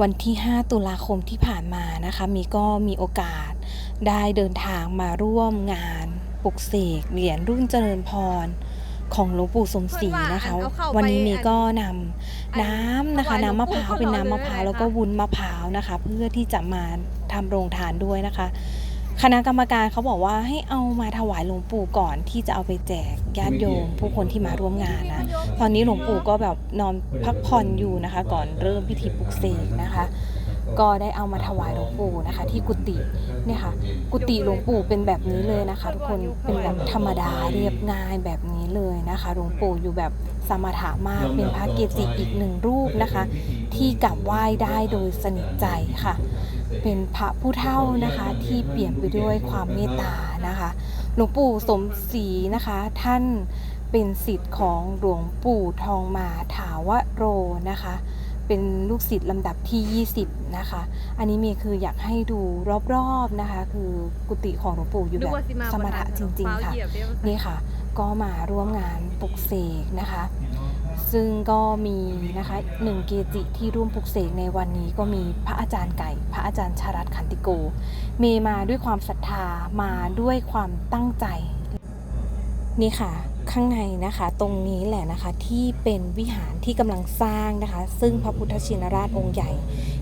วันที่ 5 ตุลาคมที่ผ่านมานะคะ มีก็มีโอกาสได้เดินทางมาร่วมงานปลุกเสกเหรียญรุ่นเจริญพรของหลวงปู่สมศรีนะคะ วันนี้มีก็นำน้ำนะคะ น้ำมะพร้าวเป็นน้ำมะพร้าวแล้วก็วุ้นมะพร้าวนะคะ เพื่อที่จะมาทำโรงทานด้วยนะคะ คณะกรรมการเขาบอกว่าให้เอามาถวายหลวงปู่ก่อนที่จะเอาไปแจกญาติโยมผู้คนที่มาร่วมงานนะตอนนี้หลวงปู่ก็แบบนอนพักผ่อนอยู่นะคะ ก่อนเริ่มพิธีปลุกเสกนะคะ ก็ได้เอามาถวายหลวงปู่นะคะ ที่กุฏิเนี่ยค่ะ กุฏิหลวงปู่เป็นแบบนี้เลยนะคะ ทุกคนเป็นแบบธรรมดาเรียบง่ายแบบนี้เลยนะคะหลวงปู่อยู่แบบสมถะมากเป็นพระเกจิอีกหนึ่งรูปนะคะ ที่กราบไหว้ได้โดยสนิทใจค่ะ เป็นพระผู้เฒ่านะคะที่เปลี่ยนไปด้วยความเมตตานะคะหลวงปู่สมศรีนะคะท่านเป็นศิษย์ของหลวงปู่ทองมาถาวโรนะคะเป็นลูกศิษย์ลำดับที่ 20 นะคะ อันนี้เมย์คืออยากให้ดูรอบๆนะคะ คือกุฏิของหลวงปู่อยู่แบบสมถะจริง ๆ ค่ะ นี่ค่ะ ก็มาร่วมงานปลุกเสกนะคะ ซึ่งก็มีนะคะหนึ่งเกจิที่ร่วมปลุกเสกในวันนี้ก็มีพระอาจารย์ไก่ พระอาจารย์ชารัตขันติโกเมมาด้วยความศรัทธามาด้วยความตั้งใจ นี่ค่ะข้างในนะคะตรงนี้แหละนะคะที่เป็นวิหารที่กำลังสร้างนะคะ ซึ่งพระพุทธชินราชองค์ใหญ่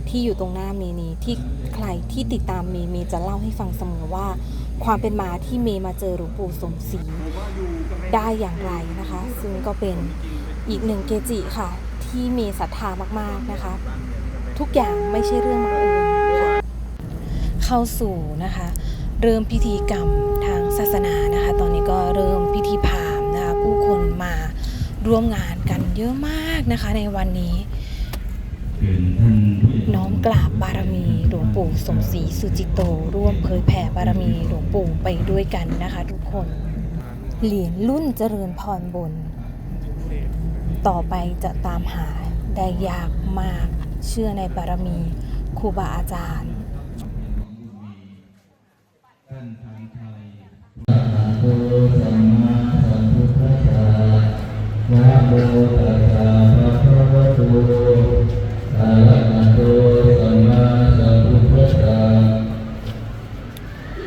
ที่อยู่ตรงหน้าเมนี้ที่ใครที่ติดตามเมเมจะเล่าให้ฟังเสมอว่า ความเป็นมาที่เมมาเจอหลวงปู่สมศรีได้อย่างไรนะคะ ซึ่งก็เป็น อีกหนึ่งเกจิค่ะ ที่เมศรัทธามากๆนะคะ ทุกอย่างไม่ใช่เรื่องบังเอิญค่ะเข้าสู่นะคะ เริ่มพิธีกรรมทางศาสนานะคะ ตอนนี้ก็เริ่มพิธีพราหมณ์นะคะ ผู้คนมาร่วมงานกันเยอะมากนะคะในวันนี้น้อมกราบบารมีหลวงปู่สมศรีสุจิตโต ร่วมเผยแผ่บารมีหลวงปู่ไปด้วยกันนะคะ ทุกคน เหรียญรุ่นเจริญพรบน ต่อไปจะตามหาได้ยากมาก เชื่อในบารมีครูบาอาจารย์โมสัมมาสัมพุทธัสสะนะโมตัสสะภะคะวะโตอะระหะโตสัมมาสัมพุทธัสสะ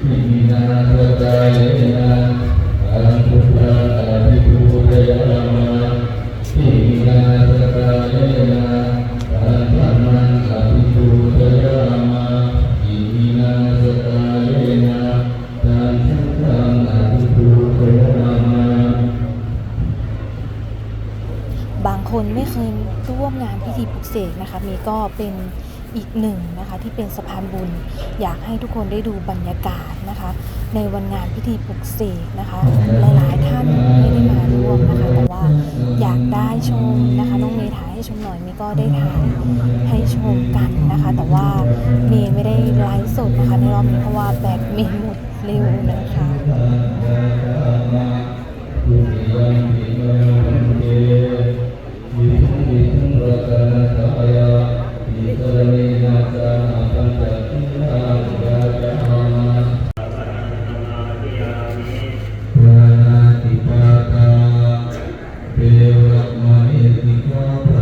อิมินาสกายนะ บางคนไม่เคยร่วมงานพิธีปลุกเสกนะคะ มีก็เป็นอีกหนึ่งนะคะที่เป็นสะพานบุญ อยากให้ทุกคนได้ดูบรรยากาศนะคะ ในวันงานพิธีปลุกเสกนะคะ หลายๆท่านไม่ได้มาร่วมนะคะ อยากได้ชมนะคะน้องเมย์ถ่ายให้ชมหน่อยเมย์ก็ได้ถ่ายให้ชมกันนะคะ แต่ว่าเมย์ไม่ได้ไลฟ์สดนะคะในรอบนี้เพราะว่าแบตเมย์หมดเร็วนะคะ เวรมณีส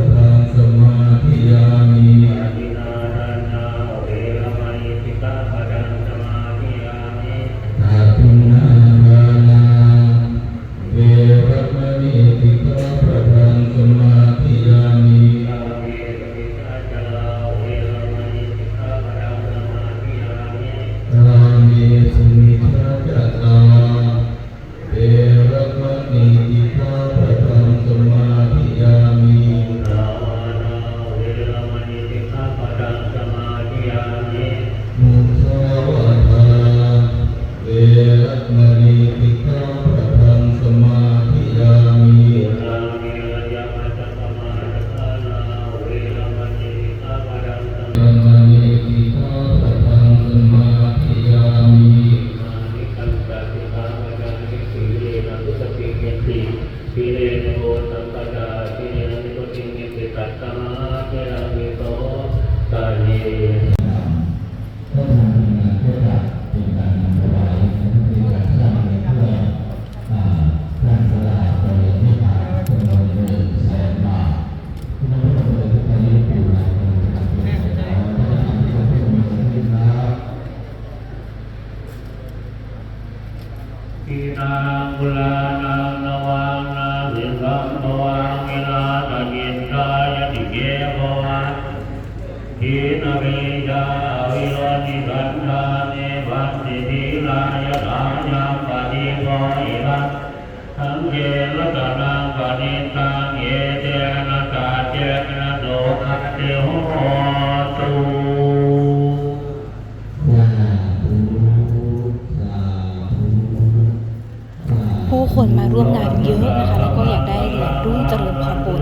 ผู้คนมาร่วมงานเยอะนะคะ แล้วก็อยากได้เหรียญรุ่งเจริญพรบุญ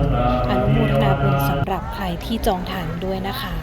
อนุโมทนาบุญสำหรับใครที่จองฐานด้วยนะคะ